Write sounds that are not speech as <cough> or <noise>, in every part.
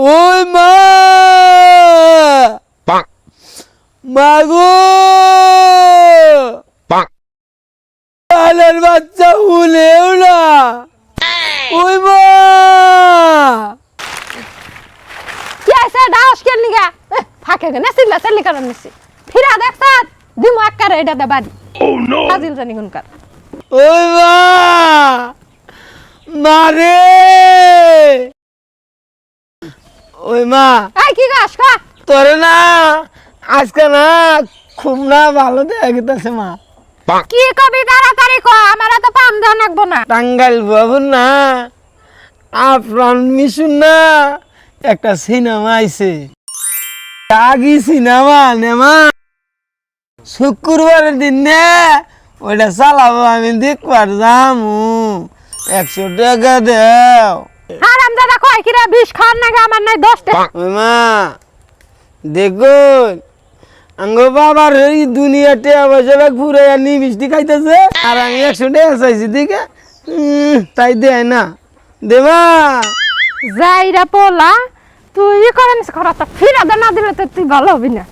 ওই মা! মাগো পালের বাচ্চা উলেও না। ওই মা! কি আছে ডাউস কেন নিগা ফাঁকে গেনে সিল্লা চাল্লি কারণ নিছি? ফিরা দেখছ দিমু আক্কারে এটা দে বাড়ি। Oh no, ফাজিল জানি কোনকার ওই মা! মারে ওই মা। এই কি গাছ খা। তোরে না আজকে না খুব না ভালো দেখা গেছে মা কি কবি তাড়াতাড়ি ক আমার তো পাম লাগবো না। টাঙ্গাইল বাবু না আফরান মিশুন না একটা সিনেমা আইছে। আগি সিনেমা নেমা শুক্রবারের দিন নে ওইটা চালাবো আমি দেখবার যামু। একশো টাকা দেও। আরাম দাদা কয় কিরা বিষ খাওয়ার নাকি আমার নাই দশটা। মা দেখুন আঙ্গ বাবার এই দুনিয়াতে পয়সাটা ঘুরে নি মিষ্টি খাইতেছে আর আমি একশো টাকা চাইছি দিকে তাই দেয় না। দেবা যাইরা পোলা তুই ই করে নিস খরা তো ফিরা দে না দিলে তো তুই ভালো হবি না।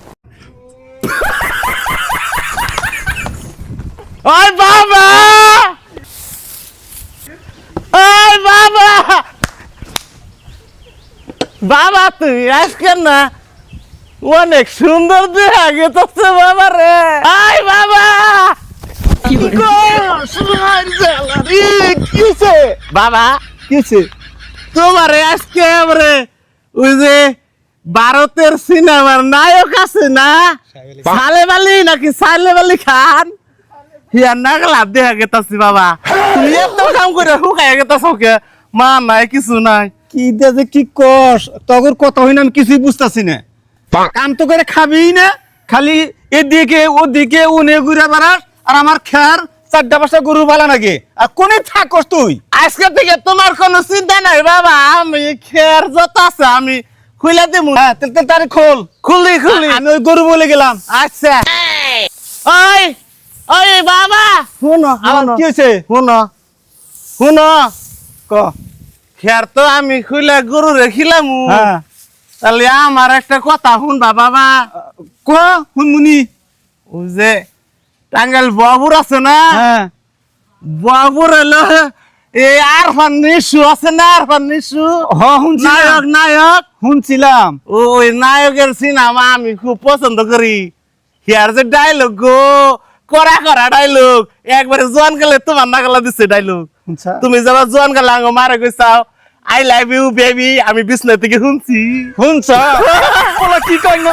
ওই বাবা! ওই বাবা! বাবা তুই আজকে না অনেক সুন্দর দেখা গেছে বাবা রে। আই বাবা। কিছে বাবা কিছে তোমার আজকে আমরে ওই যে ভারতের সিনেমার নায়ক আছে না? সালে বালি নাকি সালে বালি খান? হিয়া নাগলা দেখা গেতাছি বাবা। তুমি এত কাম করে হুকায় গেতাছ মা নাই কিছু নাই। কি দে যে কি কস? তগর কত হইন আমি কিছুই বুঝতাছি না। কাম তো করে খাবি না খালি এদিকে ওদিকে উনে ঘুরে বেড়াস আর আমার খেয়ার চারটা পাঁচটা গরু পালা নাকি আর কোনে থাকস তুই? আজকে থেকে তোমার কোনো চিন্তা নাই বাবা আমি খের যত আছে আমি খুলে দিব। হ্যাঁ তেল তারে খোল। খুলি খুলি আমি ওই গরু বলে গেলাম। আচ্ছা। ওই ওই বাবা। শুনো আমার কি হয়েছে শুনো। শুনো। ক। খের তো আমি খুলে গরু রেখিলাম হ্যাঁ। তাহলে আমার একটা কথা শুনবা বাবা মা। ক? হুনমুনি ওই যে টাঙ্গাইল বাবুর আছে না? হ্যাঁ। বাবুর এলো এই আরফান নিশু আছে না আরফান নিশু? হ শুনছিলাম। নায়ক নায়ক। শুনছিলাম। ওই নায়কের সিনেমা আমি খুব পছন্দ করি। হিয়ার যে ডায়লগ গো করা করা ডায়লগ একবারে জোয়ান গেলে তোমার নাগালা দিচ্ছে ডায়লগ শুনছা তুমি যাবা জোয়ান গেলে আঙ্গ মারে গেছাও আই লাভ ইউ বেবি আমি বিছনা থেকে শুনছি। শুনছ? <laughs> বলা কি কই না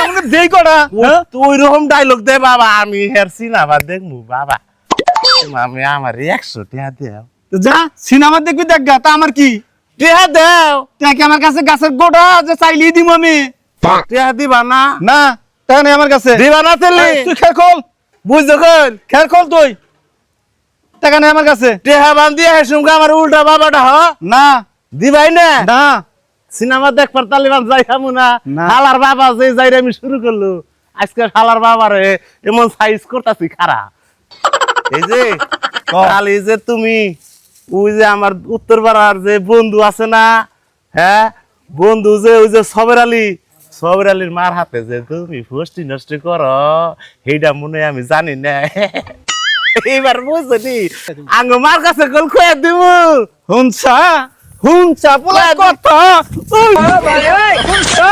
আমাকে দেই করা হ্যাঁ? তো ওই রকম ডায়লগ দে বাবা আমি হের সিনেমা দেখমু বাবা। আমি আমার একশো টাকা দেও। তো যা সিনেমা দেখবি দেখ গা তা আমার কি? টাকা দেও। তাকে আমার কাছে গাছের গোটা যে চাইলেই দিব আমি? bonk, দিবা না? না টাকা নেই আমার কাছে। দিবা না তেলে। তুই খের খোল বুঝছ কল খের খোল তুই। টাকা নেই আমার কাছে। টেহা বান্ধি হেসুমকে আমার উল্টা বাবাটা হ। না। না। না। সিনেমা দেখবার তালিবান যাই না। হালার বাবা যে যাই আমি শুরু করল। আজকে হালার বাবারে এমন সাইজ করতাছি খারা এই যে খালি যে তুমি ওই যে আমার উত্তর পাড়ার যে বন্ধু আছে না হ্যাঁ? বন্ধু যে ওই যে সবের আলী। সবের আলীর মার হাতে যে তুমি ফষ্টি নষ্ট করো সেইটা মনে আমি জানি না। <laughs> <laughs> এইবার বুঝলি আঙ্গ মার কাছে কল খোয়া দিব। হুনছা হুনছা পোলা কথা। ওই হুনছা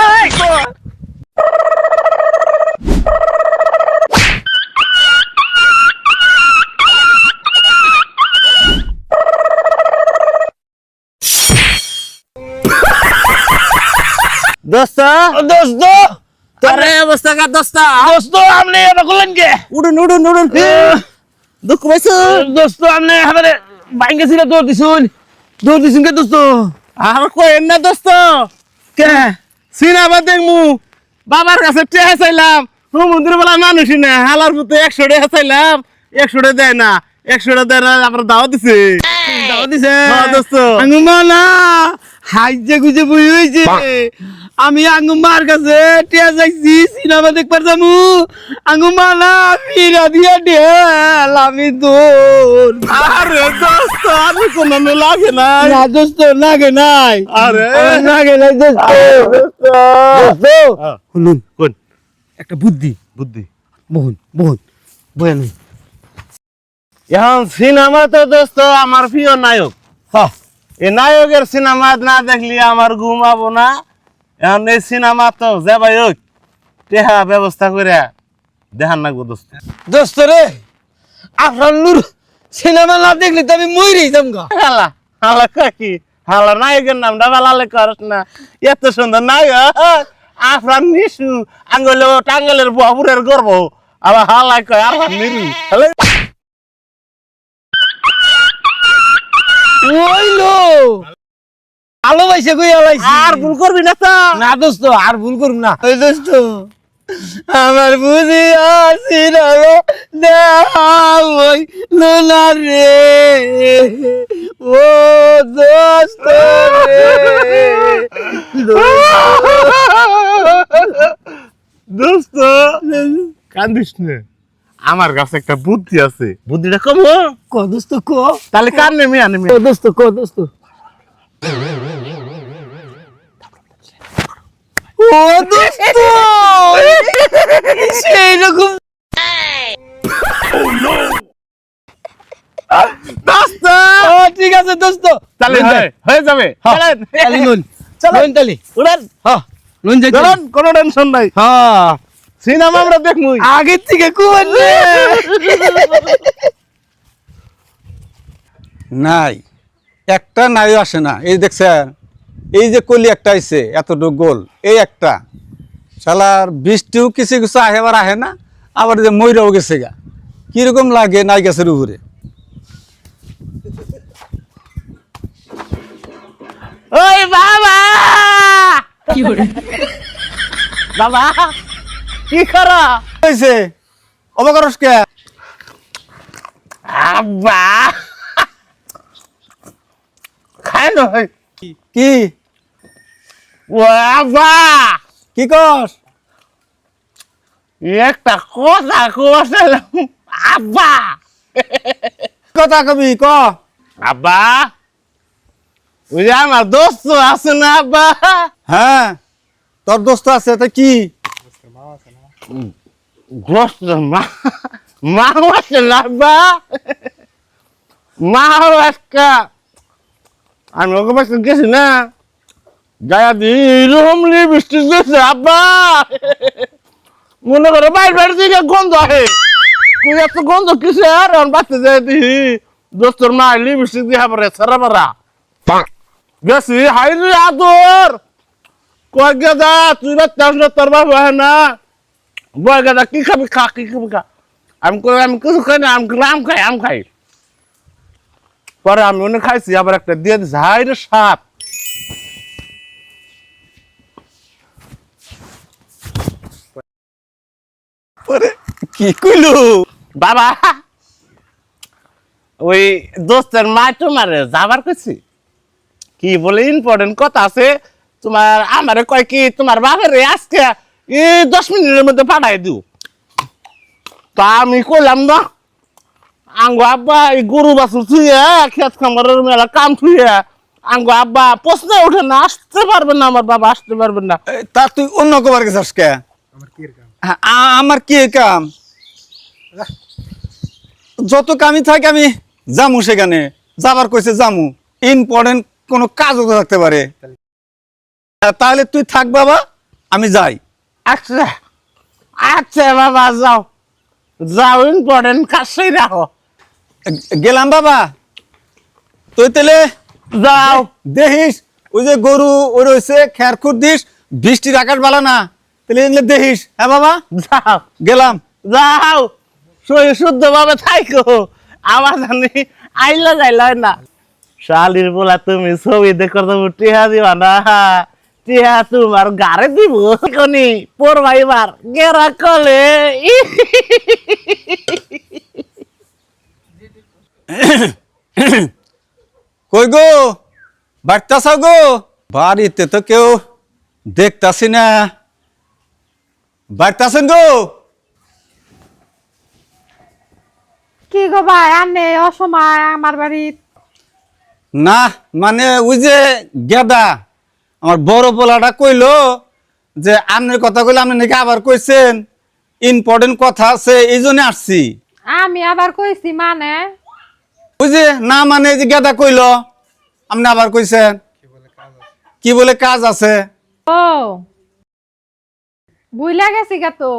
দোস্ত। দোস্ত আরে অবস্থা কা দোস্ত? দোস্ত আপনি এটা করলেন কে? উড়ুন উড়ুন উড়ুন। দুঃখ পাইছো? দোস্ত আপনি হাতে বাইঙ্গে ছিল দৌড় দিছুন। দৌড় দিছুন কে দোস্ত? আর কইেন না দোস্ত। কে? সিনেমা দেখমু। বাবার কাছে টেহা চাইলাম। সমুদ্র বেলা মানুষই না হালার পুতে একশো টাকা চাইলাম। একশো টাকা দেয় না। একশো টাকা দেয় না আবার দাওয়া দিছে। দাও দিছে? হ্যাঁ, দোস্ত। না। হাইজে গুজে বই হইছে। আমি আঙ্গুমার কাছে টিয়া যাইছি সিনেমা দেখবার যামু। আঙ্গুমা না ফিরা দিয়া ঢেল আমি দূর আরে দোস্ত আমি কোনো লাগে না না দোস্ত লাগে নাই। আরে। লাগে নাই দোস্ত। দোস্ত। শুনুন। কোন? একটা বুদ্ধি। বুদ্ধি। বহুন বহুন বয়ান এখন সিনেমা তো দোস্ত আমার প্রিয় নায়ক। হ্যাঁ এই নায়কের সিনেমা না দেখলি আমার ঘুমাবো না। এখন এই সিনেমা তো যে ভাই ওই টেহা ব্যবস্থা করে দেখান না গো দোস্ত। দোস্ত রে আপনার নূর সিনেমা না দেখলে তো আমি মরেই যাম গা। হালা হালা কাকি হালা নায়কের নামটা বালালে করস না। এত সুন্দর নায়ক আপনার নিশু আঙ্গল টাঙ্গলের বাবুরের গর্ব। আবার হালাই কয় আবার নিরু। হালাই ওইলো ভালোবাসে কই আলাইছি আর ভুল করবি না তো। না দোস্ত আর ভুল করুম না। ওই দোস্ত আমার বুঝি আসি না রে দেখাবই লোনা রে। ও দোস্ত রে। দোস্ত কান্দিস না। আমার কাছে একটা বুদ্ধি আছে। বুদ্ধিটা কম ক দোস্ত ক? তাহলে কান নেমে আনবি ক দোস্ত ক দোস্ত? ও দোস্ত সেই রকম দোস্ত ও ঠিক আছে দোস্ত। তাহলে হয়ে যাবে। হ্যাঁ, চলেন। তালি নুন চলেন। লইন তালি। উড়েন। হ্যাঁ লইন যাই চলেন কোনো টেনশন নাই। হ্যাঁ। সিনেমা আমরা দেখব আগের থেকে কুয়ার নাই। একটা নাইও আসে না। এই দেখছেন। এই যে কলি একটা আইছে এতটুকু গোল এই একটা। শালার বৃষ্টিও কিছু কিছু আহে আবার আহে না আবার যে ময়রাও গেছে গা। কীরকম লাগে নাই গাছের উপরে? ওই বাবা! বাবা কি করো? হয়েছে। অবকরস কে? আব্বা! খাই নয় কি? কি কস একটা কথা কছিলাম আব্বা! কথা কবি ক? আব্বা! ওই যে আমার দোস্ত আছে না আব্বা? হ্যাঁ তোর দোস্ত আছে তা কি? দোস্ত মা মা আছে না আব্বা? মা একটা আমি ওকে গেছি না? গায়া দিয়ে এরকম বৃষ্টি দিয়েছে আব্বা। মনে করে বাইরে বাইরে দিকে গন্ধ আহে। কই এত গন্ধ কিসে আর বাচ্চা যায় দিহি দোস্তর মা লিপস্টিক দিয়ে হাবরে সারা বারা গেছি হাই রে আদর। কয় গেদা তুই বাচ্চা আসলে তোর বাবা হয় না। বয় গেদা কি খাবি খা কি খাবি খা। আমি কই আমি কিছু খাই না আমি আম খাই আম খাই। পরে আমি অনেক খাইছি আবার একটা দিয়ে দিছি। হাই রে সাপ। কি কইলু? বাবা ওই দোস্তের মা তোমারে যাবার কইছি? কি বলে ইম্পর্টেন্ট কথা আছে? তোমার আমারে কয় কি তোমার বাপের আজকে এই দশ মিনিটের মধ্যে পাঠাই দিও। তা আমি কইলাম না। আঙ্গো আব্বা এই গরু বাছুর থুয়ে খেত খামারের মেলা কাম থুয়ে আঙ্গো আব্বা প্রশ্ন ওঠে না আসতে পারবেন না আমার বাবা আসতে পারবেন না। তা তুই অন্য কবার গেছিস কে? হ্যাঁ, আ- আমার কি কাম? যত কামই থাকে আমি জামু সেখানে। যাবার কইছে জামু ইম্পর্টেন্ট কোনো কাজও থাকতে পারে। তাহলে তুই থাক বাবা আমি যাই। আচ্ছা। আচ্ছা বাবা যাও। যাও ইম্পর্টেন্ট কাজটাই রাখো। গেলাম বাবা। তুই তাহলে যাও। দেখিস ওই যে গরু ওই রয়েছে খের খুর দিস বৃষ্টির আকাশ বালা না। তাহলে এগুলো দেখিস। হ্যাঁ বাবা? যাও। গেলাম। যাও। শুদ্ধ ভাবে থাইকো। আমার জানি আইলা যাইলা না। শালির বলা তুমি ছবি দেখো তুমি টিহা দিবা না। টিহা তোমার গারে দিব কনি পড়বা এবার গেরা কলে। কই গো? বাড়তাছ গো? বাড়িতে তো কেউ দেখতাছি না। বাড়িতে আছেন গো। কি গো ভাই আনে অসময় আমার বাড়িত না মানে ওই যে গেদা আমার বড় পোলাটা কইলো যে আপনার কথা কইলে আপনি নাকি আবার কইছেন ইম্পর্টেন্ট কথা আছে এই জন্য আসছি। আমি আবার কইছি মানে? ওই যে না মানে এই যে গেদা কইলো আপনি আবার কইছেন। কি বলে কাজ আছে? ও। বুইলা গেছি গা তো।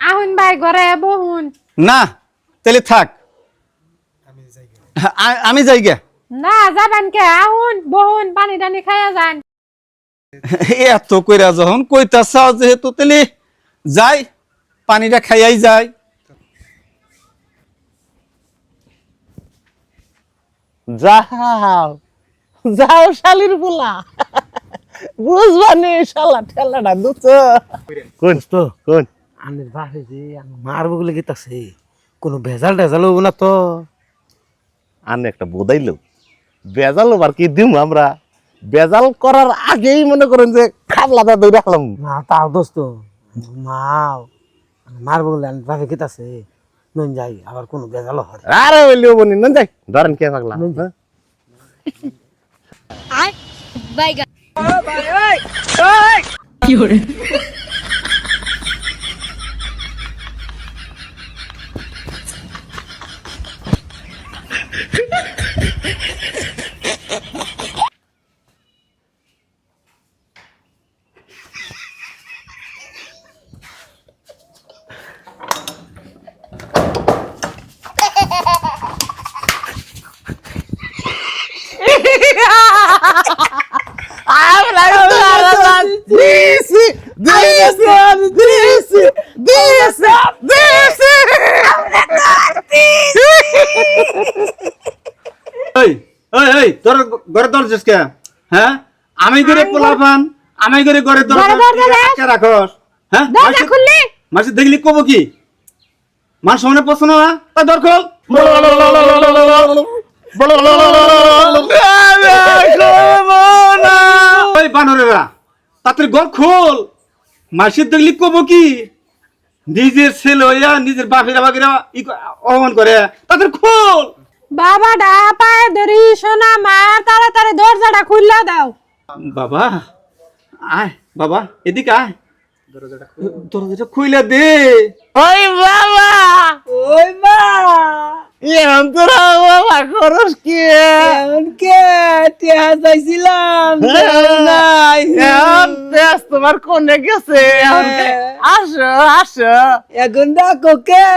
আহুন ভাই ঘরে বহুন। না তাহলে থাক। আমি যাই গে। না যাবেন কে? আহুন বহুন পানি টানি খাইয়া যান। এত কইরা যখন কইতাছাও যেহেতু তাহলে যাই পানিটা খাইয়াই যায় যাও যাও শালির পোলা। বুঝবানি শালা ঠেলাটা দুচ কোন? তো কোন? আনের বাপে যে মারবো বলে গেতাছে কোনো ভেজাল টেজাল হব না তো। আনে একটা বোধাইলো বেজাল আর কি দিম আমরা? বেজাল করার আগেই মনে করেন যে খাবলাটা দৌড়ে রাখলাম না তাও দোস্ত মাও মারবো বলে আনের বাপে গেতাছে নন যাই আবার কোনো ভেজাল হয় আরে বলি বনি না যাই। ধরেন কে পাগলা হ্যাঁ? Dice, dice, dice, dice, dice. এই এই এই তোর দরজাস কে? হ্যাঁ? আমি করে পোলাপান আমি করে ঘরে দরজা রাখস। হ্যাঁ? দরজা খুললি? মাসি দেখলি কব কি? মান সামনে পছন্দ না তা দর খোল। ওই বানরেরা তাদের ঘর খোল। মাসির দেখলি কব কি? নিজের ছেলে হইয়া নিজের বাপেরা ক- অপমান করে। তাদের খোল। বাবা ডা পায়ে ধরি, সোনা মার তাড়াতাড়ি দরজাটা খুললা দাও। বাবা, আয়, বাবা, এদিকে আয়। <laughs> দরজাটা খুইলা দে। ওই বাবা। ওই মা। তোরা বাবা খরচ কি? এমন কে? টিয়া চাইছিলাম নাই। এখন বেশ তোমার কোনে গেছে? এখন আসো আসো। এখন ডাকো কে?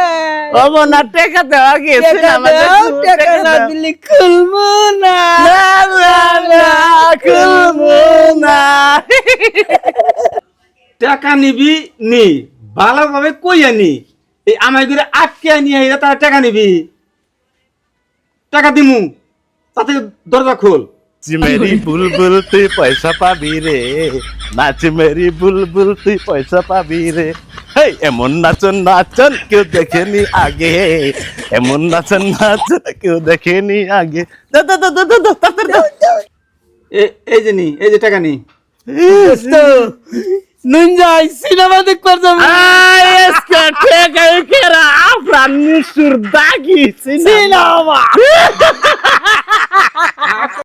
ও বোনা টেকা দেওয়া গেছে টাকা না। খুলবো না, খুলবো <laughs> না। টাকা নিবি নি ভালোভাবে কইয়া নি। এই আমায় করে আটকে নিয়ে এরা তারা টাকা নিবি। টাকা দিমু তাতে দরজা খোল। চিমেরি মেরি বুলবুল তুই পয়সা পাবি রে। নাচ মেরি বুলবুল তুই পয়সা পাবি রে। হেই এমন নাচন নাচন কেউ দেখেনি আগে। এমন নাচন নাচন কেউ দেখেনি আগে। এই যে নি এই যে টাকা নি। নুন যাই সিনেমা দেখবার যাব। এসকা ঠেকা একেরা আফরান নিশুর দাগি সিনেমা